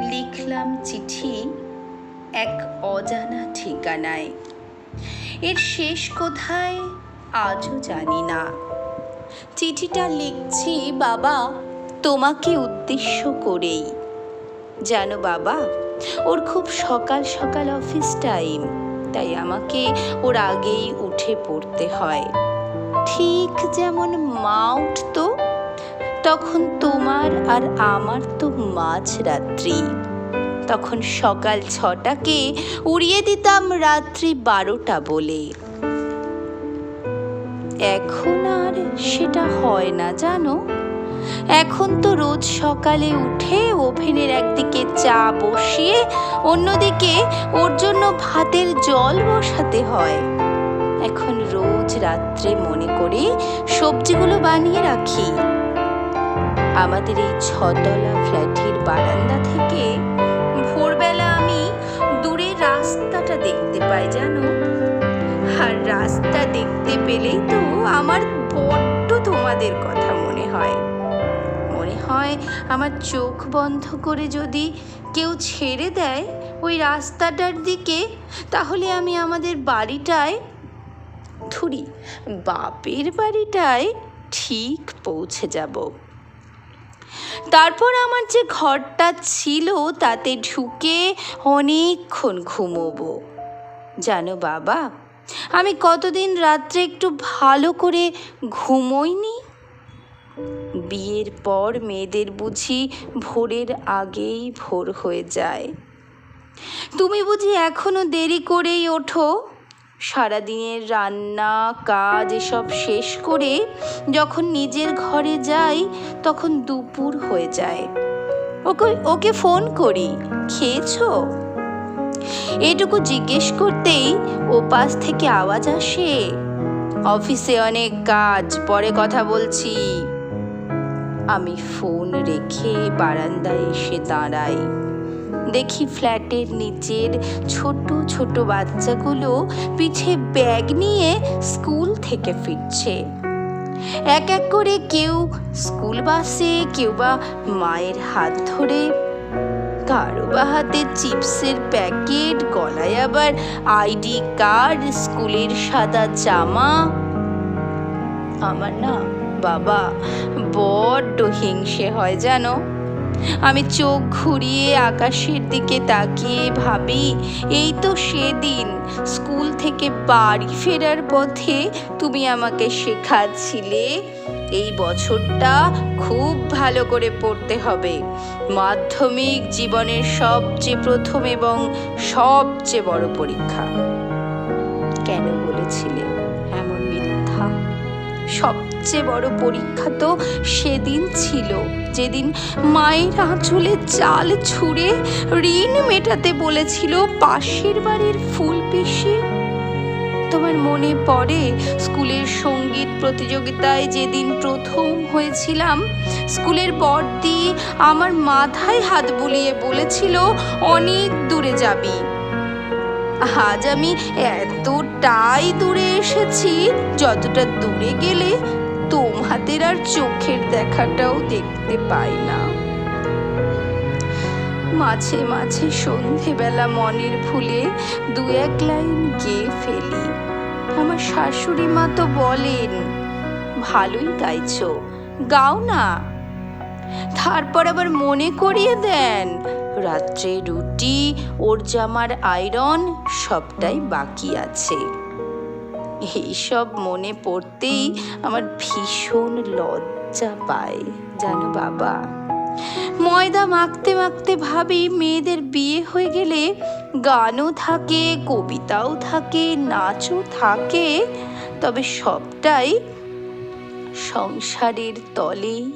লিখলাম চিঠি এক অজানা ঠিকানায়। এর শেষ কোথায় আজও জানি না। চিঠিটা লিখছি, বাবা, তোমাকে উদ্দেশ্য করেই। জানো বাবা, ওর খুব সকাল সকাল অফিস টাইম, তাই আমাকে ওর আগেই উঠে পড়তে হয়। ঠিক যেমন মা উঠতো তখন তোমার আর আমার তো মাঝরাত্রি। তখন সকাল ছটাকে উড়িয়ে দিতাম রাত্রি বারোটা বলে। এখন আর সেটা হয় না, জানো? এখন তো রোজ সকালে উঠে ওভেনের একদিকে চা বসিয়ে অন্যদিকে ওর জন্য ভাতের জল বসাতে হয়। এখন রোজ রাত্রে মনে করে সবজিগুলো বানিয়ে রাখি। আমাদের এই ছতলা ফ্ল্যাটের বারান্দা থেকে ভোরবেলা আমি দূরে রাস্তাটা দেখতে পাই, জানো? আর রাস্তা দেখতে পেলেই তো আমার বড্ড তোমাদের কথা মনে হয়। মনে হয় আমার চোখ বন্ধ করে যদি কেউ ছেড়ে দেয় ওই রাস্তাটার দিকে, তাহলে আমি আমাদের বাড়িটায়, ধুরি, বাপের বাড়িটায় ঠিক পৌঁছে যাব। তারপর আমার যে ঘরটা ছিল, তাতে ঢুকে অনেকক্ষণ ঘুমোবো। জানো বাবা, আমি কতদিন রাত্রে একটু ভালো করে ঘুমোইনি? বিয়ের পর মেয়েদের বুঝি ভোরের আগেই ভোর হয়ে যায়। তুমি বুঝি এখনও দেরি করেই ওঠো? সারাদিনের রান্না, কাজ এসব শেষ করে যখন নিজের ঘরে যাই, তখন দুপুর হয়ে যায়। ওকে ওকে ফোন করি, খেয়েছো? এটুকু জিজ্ঞেস করতেই ও পাশ থেকে আওয়াজ আসে, অফিসে অনেক কাজ, পরে কথা বলছি। আমি ফোন রেখে বারান্দায় এসে দাঁড়াই। দেখি ফ্ল্যাটের নিচের ছোট ছোট বাচ্চাগুলো পিঠে ব্যাগ নিয়ে স্কুল থেকে ফিরছে। এক এক করে কেউ স্কুল বাসে, কেউ বা মায়ের হাত ধরে। কারও বা হাতে চিপসের প্যাকেট, গলায় আবার আইডি কার্ড, স্কুলের সাদা জামা। আমার না বাবা বড্ড হিংসে হয়, জানো? আমি চোখ ঘুরিয়ে আকাশের দিকে তাকিয়ে ভাবি, এই তো সেদিন। স্কুল থেকে বাড়ি ফেরার পথে তুমি আমাকে শেখাচ্ছিলে। এই বছরটা খুব ভালো করে পড়তে হবে। মাধ্যমিক জীবনের সবচেয়ে প্রথম এবং সবচেয়ে বড় পরীক্ষা। কেন বলেছিলে? এমন মিথ্যা? সবচেয়ে বড় পরীক্ষা তো সেদিন ছিল। যেদিন মায়ের আঁচলে চাল ছুঁড়ে ঋণ মেটাতে বলেছিল পাশের বাড়ির ফুল পিসি। তোমার মনে পড়ে স্কুলের সংগীত প্রতিযোগিতায় যেদিন প্রথম হয়েছিলাম? স্কুলের বড়দি আমার মাথায় হাত বুলিয়ে বলেছিল, অনেক দূরে যাবি। আজ আমি এতটাই দূরে এসেছি, যতটা দূরে গেলে তোমাদের আর চোখের দেখাটাও দেখতে পাই না। মাঝে মাঝে সন্ধেবেলা মনের ভুলে দু এক লাইন গেয়ে ফেলি। আমার শাশুড়ি মা তো বলেন, ভালোই গাইছো, গাও না। তারপর আবার মনে করিয়ে দেন, রাত্রে রুটি, ওর জামার আয়রন, সবটাই বাকি আছে। এইসব মনে পড়তেই আমার ভীষণ লজ্জা পায়, জানো বাবা। ময়দা মাখতে মাখতে ভাবি মেয়েদের বিয়ে হয়ে গেলে গানও থাকে, কবিতাও থাকে, নাচও থাকে, তবে সবটাই সংসারের তলে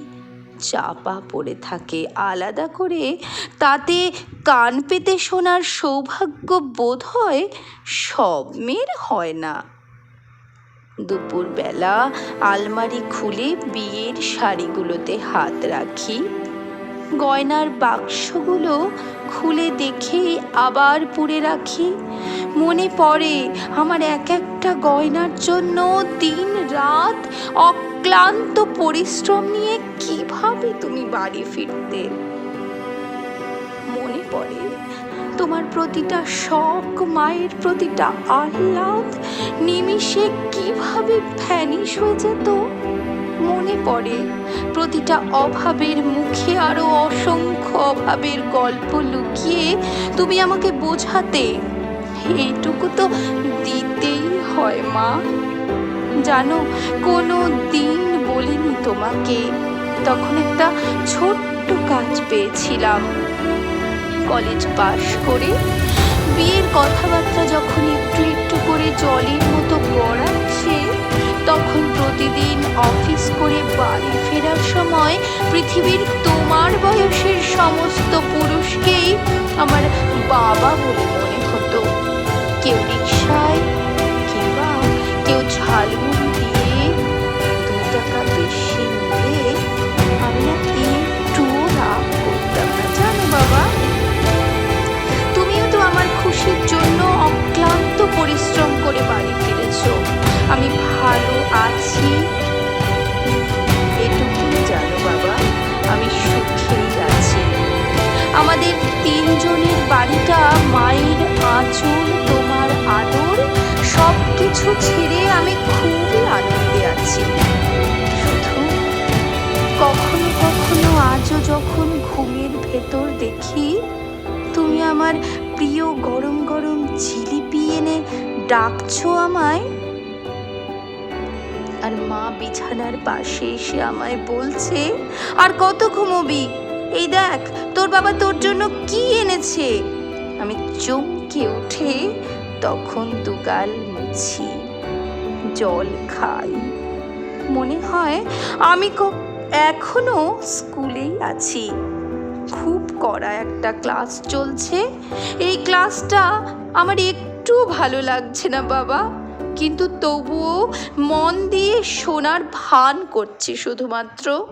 চাপা পড়ে থাকে। আলাদা করে তাতে কান পেতে শোনার সৌভাগ্য বোধ হয় সব মেয়ের হয় না। দুপুরবেলা আলমারি খুলে বিয়ের শাড়িগুলোতে হাত রাখি। গয়নার বাক্সগুলো খুলে দেখেই আবার পুড়ে রাখি। মনে পড়ে আমার এক একটা গয়নার জন্য দিন রাত অক্লান্ত পরিশ্রম নিয়ে কীভাবে তুমি বাড়ি ফিরতে? মনে পড়ে তোমার প্রতিটা শখ, মায়ের প্রতিটা আহ্লাদ, নিমিষে কীভাবে ভ্যানিশ হয়ে যেত? মনে পড়ে, প্রতিটা অভাবের মুখে আরও অসংখ্য অভাবের গল্প লুকিয়ে তুমি আমাকে বোঝাতে। এইটুকু তো দিতেই হয়, মা। জানো, কোনো দিন বলিনি তোমাকে। তখন একটা ছোট্ট কাজ পেয়েছিলাম। কলেজ পাশ করে বিয়ের কথাবার্তা যখন একটু একটু করে জলের মতো গড়াচ্ছে, তখন প্রতিদিন অফিস করে বাড়ি ফেরার সময় পৃথিবীর তোমার বয়সের সমস্ত পুরুষকেই আমার বাবা বলে মনে হতো। কেউ রিক্সায় কিংবা কেউ ঝালমুড়ি আছি। এটুকুই জানো বাবা, আমি সুখেই আছি। আমাদের তিনজনের বাড়িটা মায়ের আঁচল, তোমার আদর সব কিছু ছেড়ে আমি খুবই আনন্দে আছি। শুধু কখনো কখনো আজও যখন ঘুমের ভেতর দেখি, তুমি আমার প্রিয় গরম গরম জিলিপি এনে ডাকছো আমায় আর মা বিছানার পাশে এসে আমায় বলছে, আর কত ঘুমোবি? এই দেখ, তোর বাবা তোর জন্য কি এনেছে? আমি চমকে উঠে তখন দুগাল মুছি, জল খাই। মনে হয় আমি এখনও স্কুলেই আছি। খুব কড়া একটা ক্লাস চলছে। এই ক্লাসটা আমার একটু ভালো লাগছে না বাবা। কিন্তু তবুও মন দিয়ে শোনার ভান করছি শুধুমাত্র।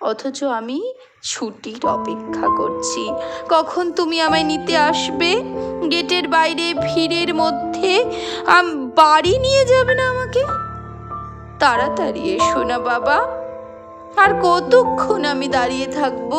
অথচ আমি ছুটির অপেক্ষা করছি। কখন তুমি আমায় নিতে আসবে? গেটের বাইরে ভিড়ের মধ্যে বাড়ি নিয়ে যাবে না আমাকে? তাড়াতাড়ি এসো না বাবা। আর কতক্ষণ আমি দাঁড়িয়ে থাকব?